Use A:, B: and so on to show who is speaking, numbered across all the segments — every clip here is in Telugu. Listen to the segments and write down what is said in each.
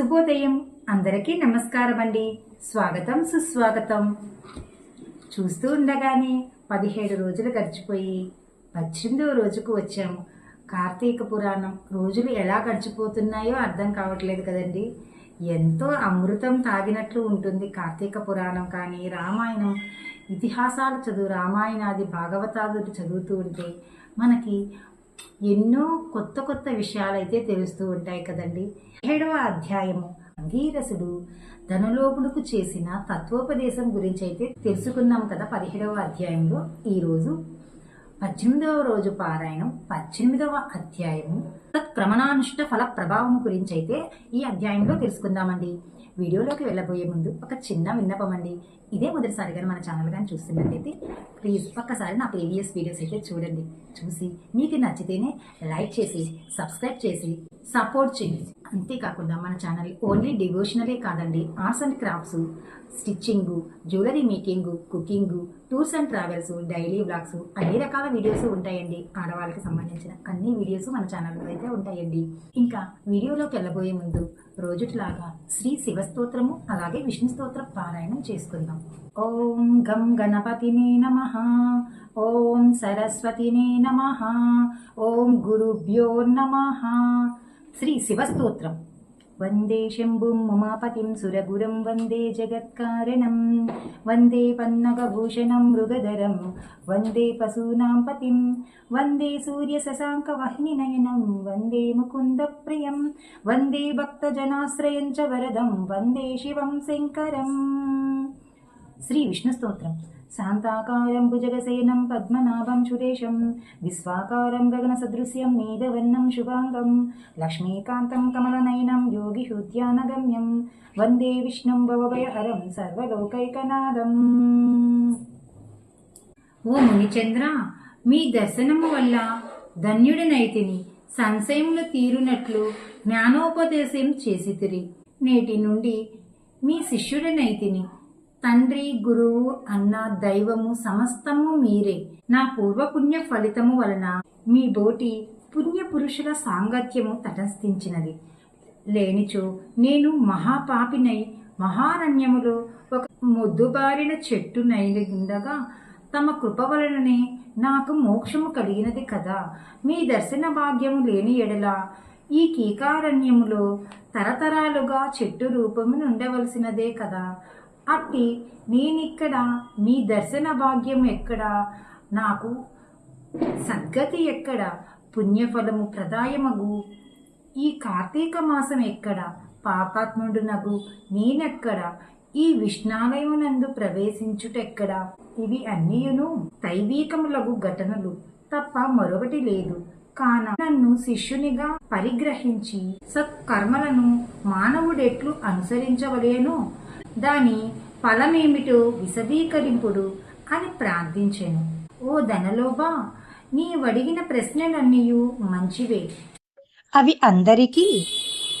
A: శుభోదయం. అందరికీ నమస్కారం అండి స్వాగతం సుస్వాగతం. చూస్తూ ఉండగానే పదిహేడు రోజులు గడిచిపోయి పద్దెనిమిదవ రోజుకు వచ్చాము కార్తీక పురాణం రోజులు ఎలా గడిచిపోతున్నాయో అర్థం కావట్లేదు కదండి. ఎంతో అమృతం తాగినట్లు ఉంటుంది కార్తీక పురాణం కానీ రామాయణం. ఇతిహాసాలు చదువు రామాయణాది భాగవతాదులు చదువుతూ ఉంటే మనకి ఎన్నో కొత్త కొత్త విషయాలైతే తెలుస్తూ ఉంటాయి కదండి. ఏడవ అధ్యాయము. అంగీరసుడు ధనలోపుడుకు చేసిన తత్వోపదేశం గురించి అయితే తెలుసుకున్నాం కదా పదిహేడవ అధ్యాయంలో. ఈరోజు పద్దెనిమిదవ రోజు పారాయణం పద్దెనిమిదవ అధ్యాయము. తత్క్రమణానుష్ట ఫల ప్రభావం గురించి అయితే ఈ అధ్యాయంలో తెలుసుకుందామండి. వీడియోలోకి వెళ్ళబోయే ముందు ఒక చిన్న విన్నపం అండి. ఇదే మొదటిసారిగా మన ఛానల్ కానీ చూస్తున్నట్టయితే ప్లీజ్ ఒక్కసారి నా ప్రీవియస్ వీడియోస్ అయితే చూడండి. చూసి మీకు నచ్చితేనే లైక్ చేసి సబ్స్క్రైబ్ చేసి సపోర్ట్ చేయండి. అంతేకాకుండా మన ఛానల్ ఓన్లీ డివోషనలే కాదండి. Arts and crafts stitching jewellery making cooking tours and travels daily blogs అన్ని రకాల వీడియోస్ ఉంటాయండి. ఆడవాళ్ళకి సంబంధించిన అన్ని వీడియోస్ మన ఛానల్లో అయితే ఉంటాయండి. ఇంకా వీడియోలోకి వెళ్ళబోయే ముందు రోజుట్లాగా శ్రీ శివస్తోత్రము అలాగే విష్ణు స్తోత్ర పారాయణం చేసుకుందాం. ఓం గం గణపతినే నమ. ఓం సరస్వతినే నమ. ఓం గురుభ్యో నమ. శ్రీ శివస్తోత్రం. वन्दे शम्भुं ममापतिं सुरगुरं वन्दे जगत्कारणं वन्दे पन्नवभूषणं मृगधरं वन्दे पशूनां पतिं वन्दे सूर्यसशाङ्कवाहिनिनयनं वन्दे मुकुन्दप्रियं वन्दे भक्तजनाश्रयं च वरदं वन्दे शिवं शङ्करम्। श्रीविष्णुस्तोत्रम्। శాంతాకారం భుజగశయనం పద్మనాభం సురేశం విశ్వాకారం గగనసదృశ్యం నీదవర్ణం శుభాంగం లక్ష్మీకాంతం కమలనయనం యోగి హృద్యానగమ్యం వందే విష్ణుం భవభయహరం సర్వలోకైకనాదం. ఓ మునిచంద్ర మీ దర్శనము వల్ల ధన్యుడినైతిని సంశయములు తీరునట్లు జ్ఞానోపదేశం చేసితిరి. నేటి నుండి మీ శిష్యుడినైతిని తండ్రి గురువు అన్న దైవము సమస్తము మీరే. నా పూర్వపుణ్య ఫలితము వలన మీ బోటి పుణ్య పురుషుల సాంగత్యము తటస్థించినది. లేనిచో నేను మహాపాపినై మహారణ్యములో ఒక మొద్దుబారిన చెట్టు నైలిండగా తమ కృప వలననే నాకు మోక్షము కలిగినది కదా. మీ దర్శన భాగ్యము లేని ఎడల ఈ కీకారణ్యములో తరతరాలుగా చెట్టు రూపము ఉండవలసినదే కదా. అట్టి నేనిక్కడ మీ దర్శన భాగ్యం ఎక్కడ? నాకు సద్గతి ఎక్కడ? పుణ్యఫలము ప్రదాయమగు. ఈ కార్తీక మాసం ఎక్కడ? పాపాత్ముడు నగు నేనెక్కడ? ఈ విష్ణాలయమునందు ప్రవేశించుటెక్కడ? ఇవి అన్నియును దైవీకములగు ఘటనలు తప్ప మరొకటి లేదు. కాన నన్ను శిష్యునిగా పరిగ్రహించి సత్కర్మలను మానవుడెట్లు అనుసరించవలేనో. దాని ఫలమేమిటో విశదీకరింపుడు అని ప్రార్థించెను. ఓ ధనలోబా నీవడిగిన ప్రశ్నలన్నీయు మంచివే. అవి అందరికీ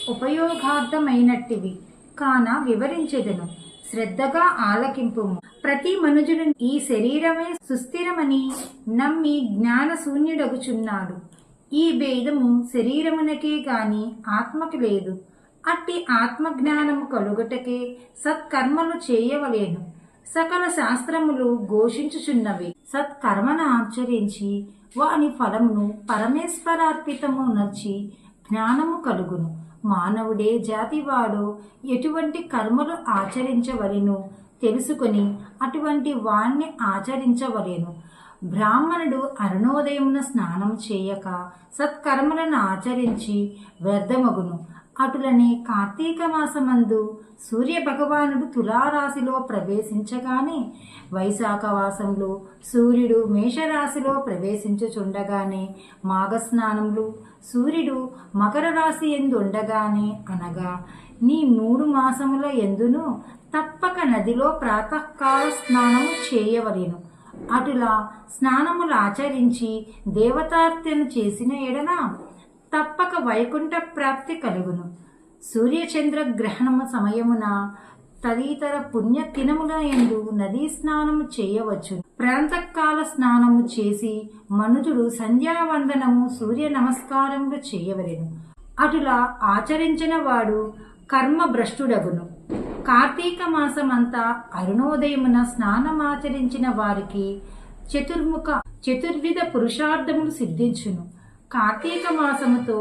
A: ఉపయోగార్థమైనట్టివి కాన వివరించెదను. శ్రద్ధగా ఆలకింపు ప్రతి మనుజుడు ఈ శరీరమే సుస్థిరమని నమ్మి జ్ఞాన శూన్యుడగుచున్నాడు ఈ భేదము శరీరమునకే గాని ఆత్మకి లేదు. అట్టి ఆత్మజ్ఞానము కలుగుటకే సత్కర్మలు చేయవలేను. సకల శాస్త్రములు ఘోషించుచున్నవి. సత్కర్మను ఆచరించి వాని ఫలమును పరమేశ్వరార్పితము నచ్చి జ్ఞానము కలుగును. మానవుడే జాతివాడు ఎటువంటి కర్మలు ఆచరించవలెను తెలుసుకొని అటువంటి వాణ్ణి ఆచరించవలేను. బ్రాహ్మణుడు అరుణోదయమున స్నానం చేయక సత్కర్మలను ఆచరించి వ్యర్థమగును. అటులనే కార్తీక మాసమందు సూర్య భగవానుడు తులారాశిలో ప్రవేశించగానే వైశాఖ మాసంలో సూర్యుడు మేషరాశిలో ప్రవేశించుచుండగానే మాఘస్నానములు సూర్యుడు మకర రాశి ఎందు ఉండగానే అనగా నీ మూడు మాసముల ఎందును తప్పక నదిలో ప్రాతకాల స్నానము చేయవలేను. అటులా స్నానములు ఆచరించి దేవతార్చన చేసిన ఎడనా తప్పక వైకుంఠ ప్రాప్తి కలుగును. సూర్యచంద్ర గ్రహణము సమయమున తదితర పుణ్య తినముల ఎందు నదీ స్నానము చేయవచ్చు ప్రాంతకాల స్నానము చేసి మనుజుడు సంధ్యావందనము సూర్య నమస్కారములు చేయవలెను. అటులా ఆచరించిన వాడు కర్మ భ్రష్టుడగును కార్తీక మాసమంతా అరుణోదయమున స్నానమాచరించిన వారికి చతుర్ముఖ చతుర్విధ పురుషార్థములు సిద్ధించును. కార్తీక మాసముతో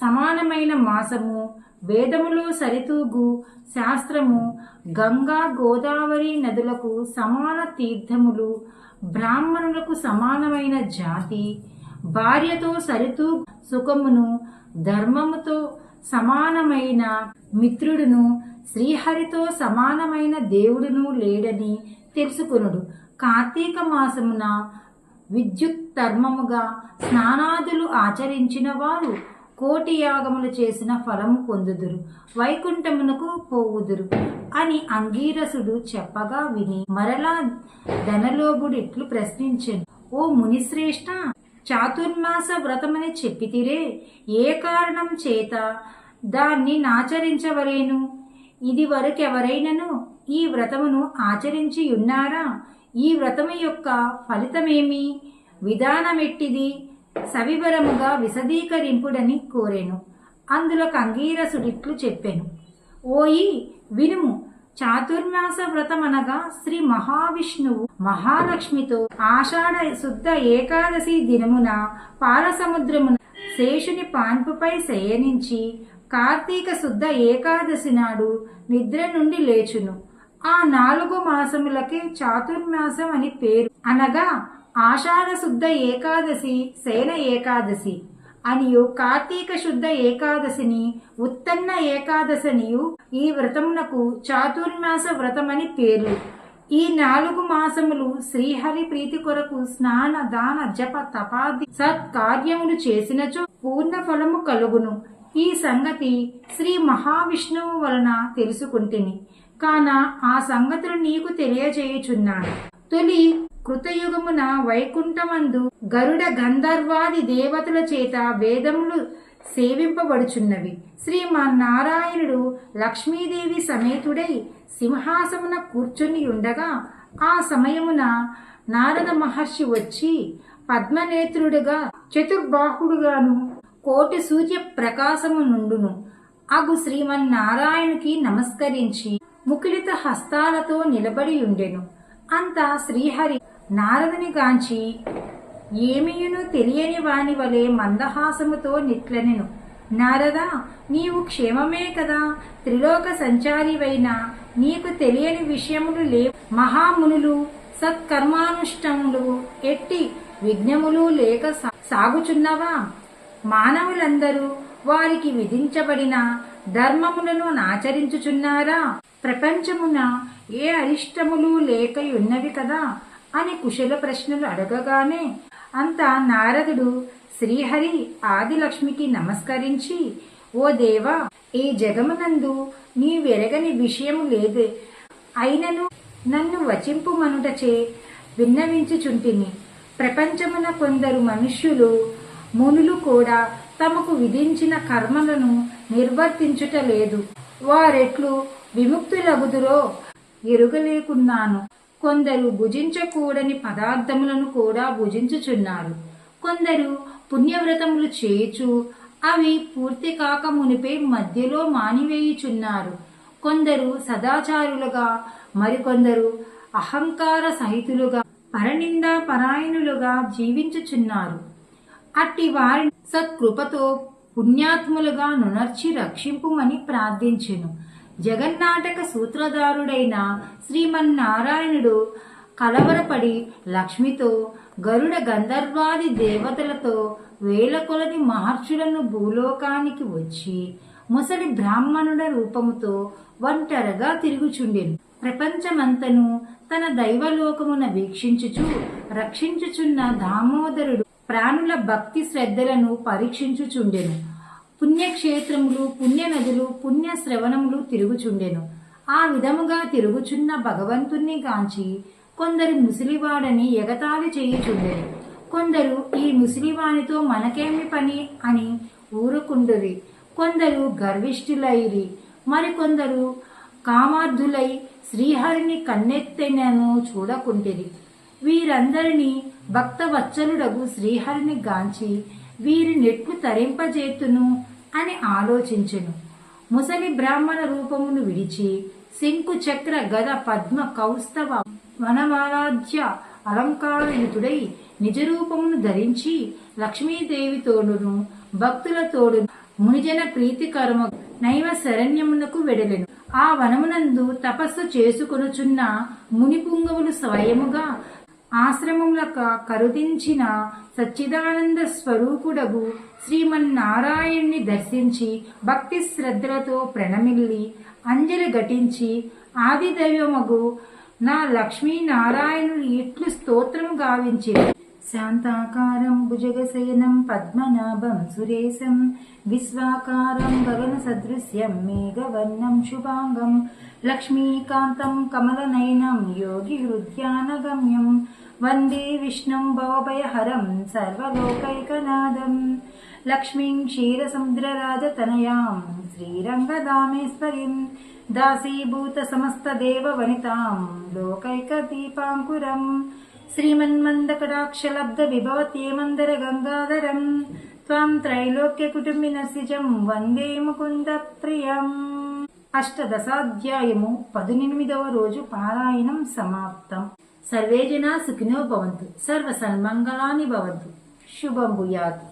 A: సమానమైన మాసము వేదములో సరితూగు శాస్త్రము గంగా గోదావరి నదులకు సమాన తీర్థములు బ్రాహ్మణులకు సమానమైన జాతి భార్యతో సరితూ సుఖమును ధర్మముతో సమానమైన మిత్రుడును శ్రీహరితో సమానమైన దేవుడును లేడని తెలుసుకునుడు. కార్తీక మాసమున విద్యుత్ ధర్మముగా స్నానాదులు ఆచరించిన వారు కోటి యాగములు చేసిన ఫలము పొందుదురు వైకుంఠమునకు పోవుదురు అని అంగీరసుడు చెప్పగా విని మరలా ధనలోభుడు ఇట్లు ప్రశ్నించెను. ఓ మునిశ్రేష్ఠ చాతుర్మాస వ్రతమని చెప్పితిరే ఏ కారణం చేత దాన్ని నాచరించవలేను? ఇది వరకెవరైనను ఈ వ్రతమును ఆచరించి ఉన్నారా? ఈ వ్రతము యొక్క ఫలితమేమి? విధానమెట్టిది? సవివరముగా విశదీకరింపుడని కోరాను. అందులో కంగీరసుడిట్లు చెప్పాను. ఓయి వినుము చాతుర్మాస వ్రతమనగా శ్రీ మహావిష్ణువు మహాలక్ష్మితో ఆషాఢ శుద్ధ ఏకాదశి దినమున పాలసముద్రమున శేషుని పాన్పుపై శయనించి కార్తీక శుద్ధ ఏకాదశి నాడు నిద్ర నుండి లేచును. ఆ నాలుగు మాసములకే చాతుర్మాసం అని పేరు. అనగా ఆషాఢ శుద్ధ ఏకాదశి శయన ఏకాదశి అనియు కార్తీక శుద్ధ ఏకాదశిని ఉత్తన్న ఏకాదశనియు ఈ వ్రతమునకు చాతుర్మాస వ్రతమని పేరు ఈ నాలుగు మాసములు శ్రీహరి ప్రీతి కొరకు స్నాన దాన జప తపాది సత్కార్యములు చేసినచో పూర్ణ ఫలము కలుగును. ఈ సంగతి శ్రీ మహావిష్ణువు వలన తెలుసుకుంటుని కాన ఆ సంగతులు నీకు తెలియజేయుచున్నాను. తొలి కృతయుగమున వైకుంఠమందు గరుడ గంధర్వాది దేవతల చేత వేదములు సేవింపబడుచున్నవి. శ్రీమన్నారాయణుడు లక్ష్మీదేవి సమేతుడై సింహాసమున కూర్చుని ఉండగా ఆ సమయమున నారద మహర్షి వచ్చి పద్మనేత్రుడుగా చతుర్బాహుడుగాను కోటి సూర్య ప్రకాశము నుండును అగు శ్రీమన్నారాయణుకి నమస్కరించి ముకులిత హస్తాలతో నిలబడి ఉండెను. అంతా శ్రీహరి నారదుని గాంచి ఏమియును తెలియని వాని వలె మందహాసముతో నిట్లనెను. నారద నీవు క్షేమమే కదా. త్రిలోక సంచారివైన నీకు తెలియని విషయములు లేవు. మహామునులు సత్కర్మానుష్టములు ఎట్టి విఘ్నములు లేక సాగుచున్నవా? మానవులందరూ వారికి విధించబడిన ధర్మములను ఆచరించుచున్నారా? ప్రపంచమున ఏ అరిష్టములు లేక ఉన్నవి కదా? అని కుశల ప్రశ్నలు అడగగానే అంత నారదుడు శ్రీహరి ఆదిలక్ష్మికి నమస్కరించి ఓ దేవా ఈ జగమునందు నీ వెరగని విషయము లేదే. అయినను నన్ను వచింపుమనుటచే విన్నవించుచుంటిని. ప్రపంచమున కొందరు మనుష్యులు మునులు కూడా తమకు విధించిన కర్మలను నిర్వర్తించుట లేదు వారెట్లు విముక్తులగుదురో? ఎరుగలేకున్నాను. కొందరు భుజించకూడని పదార్థములను కూడా భుజించుచున్నారు. కొందరు పుణ్యవ్రతములు చేయుచు అవి పూర్తి కాక మునిపే మధ్యలో మానివేయుచున్నారు. కొందరు సదాచారులుగా మరికొందరు అహంకార సహితులుగా పరనిందా పరాయణులుగా జీవించుచున్నారు. అట్టి వారిని సత్కృపతో పుణ్యాత్ములుగా నునర్చి రక్షింపుమని ప్రార్థించెను. జగన్నాటక సూత్రధారుడైన శ్రీమన్నారాయణుడు కలవరపడి లక్ష్మితో గరుడ గంధర్వాది దేవతలతో వేల కొలది మహర్షులను భూలోకానికి వచ్చి ముసలి బ్రాహ్మణుడ రూపముతో ఒంటరిగా తిరుగుచుండెను. ప్రపంచమంతను తన దైవలోకమున వీక్షించుచు రక్షించుచున్న దామోదరుడు ప్రాణుల భక్తి శ్రద్ధలను పరీక్షించుచుండెను. పుణ్యక్షేత్రములు పుణ్యనదులు పుణ్య శ్రవణములు తిరుగుచుండెను. ఆ విధముగా తిరుగుచున్న భగవంతుణ్ణి గాంచి కొందరు ముసిలివాడని ఎగతాళి చేయుచుండెను. కొందరు ఈ ముసిలివానితో మనకేమి పని అని ఊరుకుండురి. కొందరు గర్విష్ఠులైరి. మరికొందరు కామార్థులై శ్రీహరిని కన్నెత్తెనను చూడకుంటిరి. వీరందరినీ భక్తవత్సలుడగు శ్రీహరిని గాంచి వీరి నెట్లు తరింపజేతును అని ఆలోచించెను. ముసలి బ్రాహ్మణ రూపమును విడిచి శంకు చక్ర గద పద్మ కౌస్తవ వనమారాధ్య అలంకారయుతుడై నిజ రూపమును ధరించి లక్ష్మీదేవి తోడును భక్తుల తోడు మునిజన ప్రీతికరమ నైవ శరణ్యమునకు వెడలెను. ఆ వనమునందు తపస్సు చేసుకొనుచున్న మునిపుంగవులు స్వయముగా ఆశ్రమముల కరుదించిన సచ్చిదానంద స్వరూపుడగు శ్రీమన్నారాయణ్ణి దర్శించి భక్తి శ్రద్ధలతో ప్రణమిల్లి అంజలి ఘటించి ఆదిదైవమగు నా లక్ష్మీనారాయణులు ఇట్లు స్తోత్రం గావించి శాంతాకారం భుజగశయనం పద్మనాభం సురేశం విశ్వాకారం గగన సదృశ్యం మేఘవర్ణం శుభాంగం లక్ష్మీకాంతం కమలనయనం యోగి హృద్యానగమ్యం వందే విష్ణుం భవభయహరం సర్వలోకైకనాథం లక్ష్మీం క్షీరసముద్రరాజతనయాం శ్రీరంగదామేశ్వరీం దాసీభూత సమస్త దేవ వనితాం లోకైక దీపాంకురం శ్రీమన్మందకటాక్షలబ్ధ విభవత్యేమందర గంగాధరం త్వం త్రైలోక్య కుటుంబినసిజం వందే ముకుంద ప్రియం అష్టదశాధ్యాయము పదునెనిమిదవ రోజు పారాయణం సమాప్తం సర్వే జనా సుఖినో భవంతు. సర్వ సన్మంగళాని భవంతు. శుభం భూయాత్.